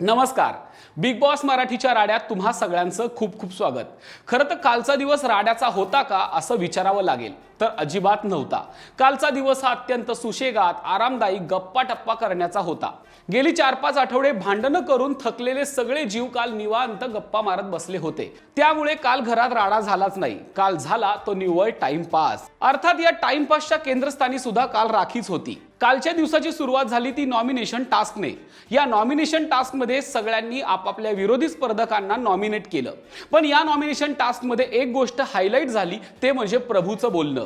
नमस्कार. Big boss मराठीच्या राड्यात तुम्हा सगळ्यांचं खूप खूप स्वागत. खरं तर कालचा दिवस राड्याचा होता का असं विचारावं लागेल. तर अजिबात नव्हता. कालचा दिवस हा अत्यंत सुशेगात आरामदायी गप्पा टप्पा करण्याचा होता. गेली चार पाच आठवडे भांडणं करून थकलेले सगळे जीव काल निवांत गप्पा मारत बसले होते. त्यामुळे काल घरात राडा झालाच नाही. काल झाला तो निव्वळ टाइमपास अर्थात या टाइमपासच्या केंद्रस्थानी सुद्धा काल राखीच होती. कालच्या दिवसाची सुरुवात झाली ती नॉमिनेशन टास्कने या नॉमिनेशन टास्कमध्ये सगळ्यांनी आपापल्या विरोधी स्पर्धकांना नॉमिनेट केलं. पण या नॉमिनेशन टास्कमध्ये एक गोष्ट हायलाईट झाली ते म्हणजे प्रभूचं बोलणं.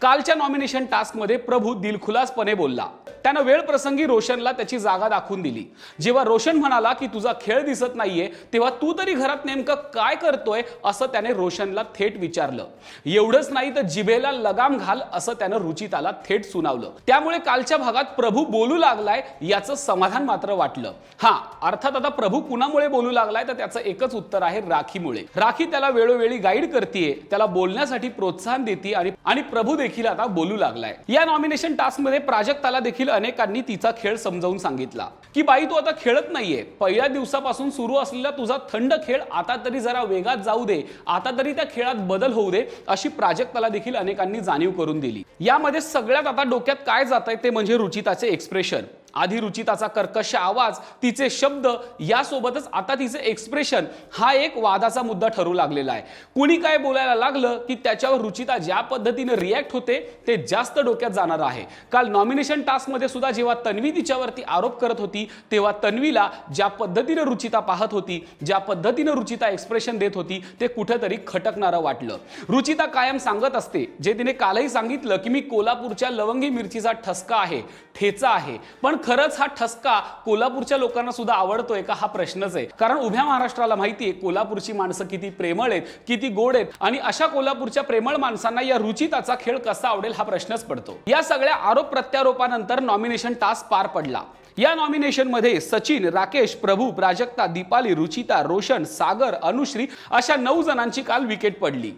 कालच्या नॉमिनेशन टास्कमध्ये प्रभू दिलखुलासपणे बोलला. त्यानं वेळ प्रसंगी रोशनला त्याची जागा दाखवून दिली. जेव्हा रोशन म्हणाला की तुझा खेळ दिसत नाहीये तेव्हा तू तरी घरात नेमकं काय करतोय? असं त्याने रोशनला थेट विचारलं. एवढंच नाही तर जिभेला लगाम घाल असं त्यानं रुचिताला थेट सुनावलं. त्यामुळे कालच्या भागात प्रभू बोलू लागलाय याचं समाधान मात्र वाटलं. हा अर्थात आता प्रभू कुणामुळे बोलू लागलाय तर त्याचं एकच उत्तर आहे राखीमुळे. राखी त्याला वेळोवेळी गाईड करते त्याला बोलण्यासाठी प्रोत्साहन देते आणि आणि प्रभू देखील आता बोलू लागलाय. या नॉमिनेशन टास्कमध्ये प्राजक्ताला देखील अनेकांनी तिचा खेळ समजावून सांगितला. की बाई तू आता खेळत नाहीये. पहिल्या दिवसापासून सुरू असलेला तुझा थंड खेळ आता तरी जरा वेगात जाऊ दे. आता तरी त्या खेळात बदल होऊ दे अशी प्राजक्ताला देखील अनेकांनी जाणीव करून दिली. यामध्ये सगळ्यात आता डोक्यात काय जात आहे ते म्हणजे रुचिताचे एक्सप्रेशन आधी रुचिताचा कर्कश आवाज तिचे शब्द यासोबतच आता तिचे एक्सप्रेशन हा एक वादाचा मुद्दा ठरू लागलेला आहे. कुणी काय बोलायला लागलं की त्याच्यावर रुचिता ज्या पद्धतीने रिॲक्ट होते ते जास्त डोक्यात जाणार आहे. काल नॉमिनेशन टास्कमध्ये सुद्धा जेव्हा तन्वी तिच्यावरती आरोप करत होती तेव्हा तन्वीला ज्या पद्धतीने रुचिता पाहत होती ज्या पद्धतीने रुचिता एक्सप्रेशन देत होती ते कुठेतरी खटकणारं वाटलं. रुचिता कायम सांगत असते जे तिने कालही सांगितलं की मी कोल्हापूरच्या लवंगी मिरचीचा ठसका आहे ठेचा आहे. पण खरंच हा ठसका कोल्हापूरच्या लोकांना सुद्धा आवडतोय का? हा प्रश्नच आहे. कारण उभ्या महाराष्ट्राला माहिती आहे कोल्हापूरची माणसं किती प्रेमळ आहेत किती गोड आहेत आणि अशा कोल्हापूरच्या प्रेमळ माणसांना या रुचिताचा खेळ कसा आवडेल हा प्रश्नच पडतो. या सगळ्या आरोप प्रत्यारोपानंतर नॉमिनेशन टास्क पार पडला. या नॉमिनेशनमध्ये सचिन राकेश प्रभू प्राजक्ता दीपाली रुचिता रोशन सागर अनुश्री अशा नऊ जणांची काल विकेट पडली.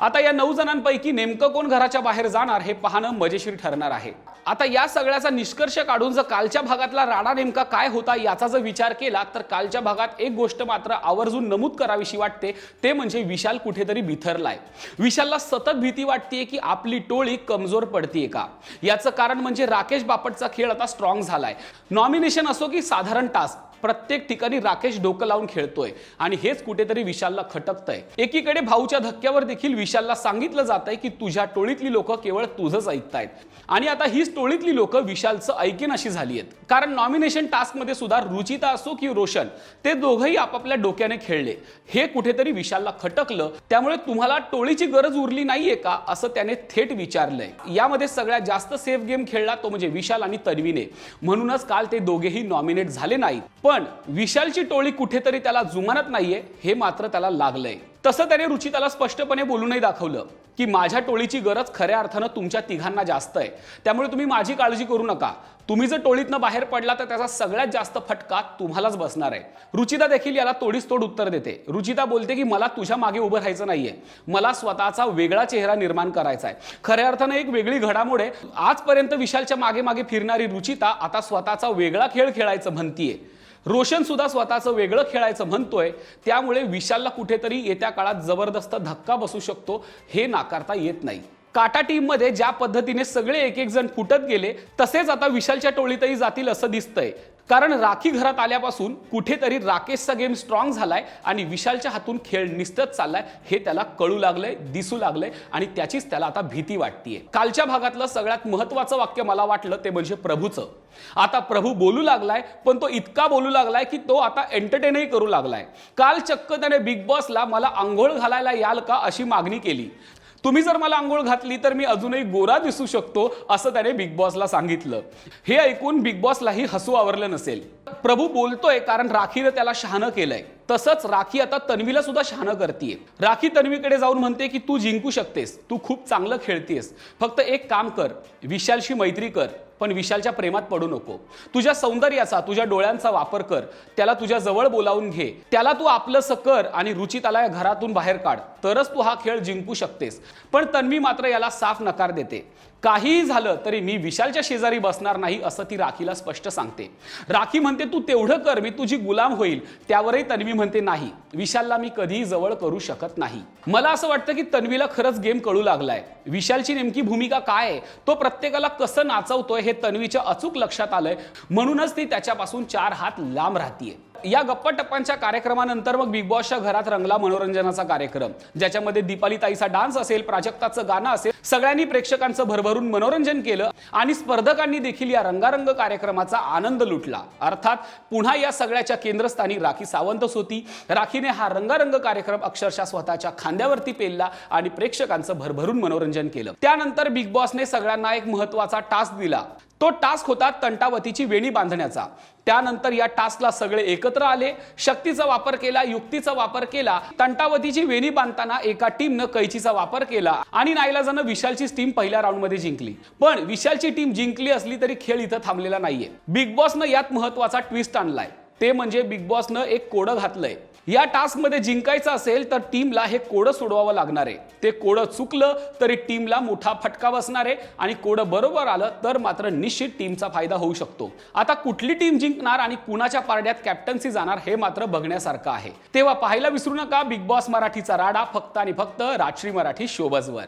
आता या नऊ जणांपैकी नेमकं कोण घराच्या बाहेर जाणार हे पाहणं मजेशीर ठरणार आहे. आता या सगळ्याचा निष्कर्ष काढून जर कालच्या भागातला राडा नेमका काय होता याचा जर विचार केला तर कालच्या भागात एक गोष्ट मात्र आवर्जून नमूद करावीशी वाटते ते म्हणजे विशाल कुठेतरी बिथरलाय विशालला सतत भीती वाटतेय की आपली टोळी कमजोर पडतीये का? याचं कारण म्हणजे राकेश बापटचा खेळ आता स्ट्रॉंग झालाय. नॉमिनेशन असो की साधारण टास्क प्रत्येक ठिकाणी राकेश डोकं लावून खेळतोय. आणि हेच कुठेतरी विशालला खटकतंय. एकीकडे भाऊच्या धक्क्यावर देखील विशालला सांगितलं जात आहे की तुझ्या टोळीतली लोक केवळ तुझंच ऐकतायत. आणि आता हीच टोळीतली लोक विशालचं ऐकेन अशी झाली आहेत. कारण नॉमिनेशन टास्कमध्ये सुद्धा रुचिता असो की रोशन ते दोघंही आपापल्या डोक्याने खेळले. हे कुठेतरी विशालला खटकलं. त्यामुळे तुम्हाला टोळीची गरज उरली नाहीये का? असं त्याने थेट विचारलंय. यामध्ये सगळ्यात जास्त सेफ गेम खेळला तो म्हणजे विशाल आणि तन्वीने. म्हणूनच काल ते दोघेही नॉमिनेट झाले नाहीत. पण विशालची टोळी कुठेतरी त्याला जुमानत नाहीये हे मात्र त्याला लागलंय. तसं त्याने रुचिताला स्पष्टपणे बोलूनही दाखवलं की माझ्या टोळीची गरज खऱ्या अर्थानं तुमच्या तिघांना जास्त आहे. त्यामुळे तुम्ही माझी काळजी करू नका. तुम्ही जर टोळीतनं बाहेर पडला तर त्याचा सगळ्यात जास्त फटका तुम्हालाच बसणार आहे. रुचिता देखील याला तोडीस तोड उत्तर देते. रुचिता बोलते की मला तुझ्या मागे उभं राहायचं नाहीये. मला स्वतःचा वेगळा चेहरा निर्माण करायचा आहे. खऱ्या अर्थानं एक वेगळी घडामोड आहे. आजपर्यंत विशालच्या मागे मागे फिरणारी रुचिता आता स्वतःचा वेगळा खेळ खेळायचं म्हणतीये. रोशन सुद्धा स्वतःचं वेगळं खेळायचं म्हणतोय. त्यामुळे विशालला कुठेतरी येत्या काळात जबरदस्त धक्का बसू शकतो हे नाकारता येत नाही. काटा टीममध्ये ज्या पद्धतीने सगळे एक एक जण फुटत गेले तसेच आता विशालच्या टोळीतही जातील असं दिसतंय. कारण राखी घरात आल्यापासून कुठेतरी राकेशचा गेम स्ट्रॉंग झालाय आणि विशालच्या हातून खेळ निसटत चाललाय. हे त्याला कळू लागलंय दिसू लागलंय आणि त्याचीच त्याला आता भीती वाटतीये. कालच्या भागातलं सगळ्यात महत्वाचं वाक्य मला वाटलं ते म्हणजे प्रभूचं. आता प्रभू बोलू लागलाय पण तो इतका बोलू लागलाय की तो आता एंटरटेनही करू लागलाय. काल चक्क त्याने बिग बॉसला मला आंघोळ घालायला याल का अशी मागणी केली. तुम्ही जर मला आंघोळ घातली तर मी अजूनही गोरा दिसू शकतो असं त्याने बिग बॉसला सांगितलं. हे ऐकून बिग बॉसलाही हसू आवरलं नसेल. प्रभू बोलतोय कारण राखीनं त्याला शहाणं केलंय. तसंच राखी आता तन्वीला सुद्धा शहाणं करतेय. राखी तन्वीकडे जाऊन म्हणते की तू जिंकू शकतेस. तू खूप चांगलं खेळतेस फक्त एक काम कर. विशालशी मैत्री कर. पण विशालच्या प्रेमात पडू नको. तुझ्या सौंदर्याचा तुझ्या डोळ्यांचा वापर कर. त्याला तुझ्या जवळ बोलावून घे. त्याला तू आपलंसं कर आणि रुचिताला या घरातून बाहेर काढ. तरच तू हा खेळ जिंकू शकतेस. पण तन्वी मात्र याला साफ नकार देते. काहीही झालं तरी मी विशालच्या शेजारी बसणार नाही असं ती राखीला स्पष्ट सांगते. राखी म्हणते तू तेवढं कर मी तुझी गुलाम होईल. त्यावरही तन्वी म्हणते नाही विशालला मी कधीही जवळ करू शकत नाही. मला असं वाटतं की तन्वीला खरंच गेम कळू लागलाय. विशालची नेमकी भूमिका काय आहे? तो प्रत्येकाला कसं नाचवतोय हे तन्वीच्या अचूक लक्षात आलंय. म्हणूनच ती त्याच्यापासून चार हात लांब राहतीये. या गप्पा टप्प्यांच्या कार्यक्रमानंतर मग बिग बॉसच्या घरात रंगला मनोरंजनाचा कार्यक्रम. ज्याच्यामध्ये दीपाली ताईचा डान्स असेल प्राजक्ताचं गाणं असेल सगळ्यांनी प्रेक्षकांचं भरभरून मनोरंजन केलं आणि स्पर्धकांनी देखील या रंगारंग कार्यक्रमाचा आनंद लुटला. अर्थात पुन्हा या सगळ्याच्या केंद्रस्थानी राखी सावंतच होती. राखीने हा रंगारंग कार्यक्रम अक्षरशः स्वतःच्या खांद्यावरती पेलला आणि प्रेक्षकांचं भरभरून मनोरंजन केलं. त्यानंतर बिग बॉसने सगळ्यांना एक महत्त्वाचा टास्क दिला. तो टास्क होता तंटावतीची वेणी बांधण्याचा. त्यानंतर या टास्कला सगळे एकत्र आले शक्तीचा वापर केला युक्तीचा वापर केला तंटावतीची वेणी बांधताना एका टीमनं कैचीचा वापर केला आणि नाईलाजानं विशालची टीम पहिल्या राऊंडमध्ये जिंकली. पण विशालची टीम जिंकली असली तरी खेळ इथं थांबलेला नाहीये. बिग बॉसनं यात महत्त्वाचा ट्विस्ट आणलाय. ते म्हणजे बिग बॉसनं एक कोडं घातलंय. या टास्कमध्ये जिंकायचं असेल तर टीमला हे कोडं सोडवावं लागणार आहे. ते कोडं चुकलं तरी टीमला मोठा फटका बसणार आहे आणि कोडं बरोबर आलं तर मात्र निश्चित टीमचा फायदा होऊ शकतो. आता कुठली टीम जिंकणार आणि कुणाच्या पारड्यात कॅप्टन्सी जाणार हे मात्र बघण्यासारखं आहे. तेव्हा पाहायला विसरू नका बिग बॉस मराठीचा राडा फक्त आणि फक्त राजश्री मराठी शोबजवर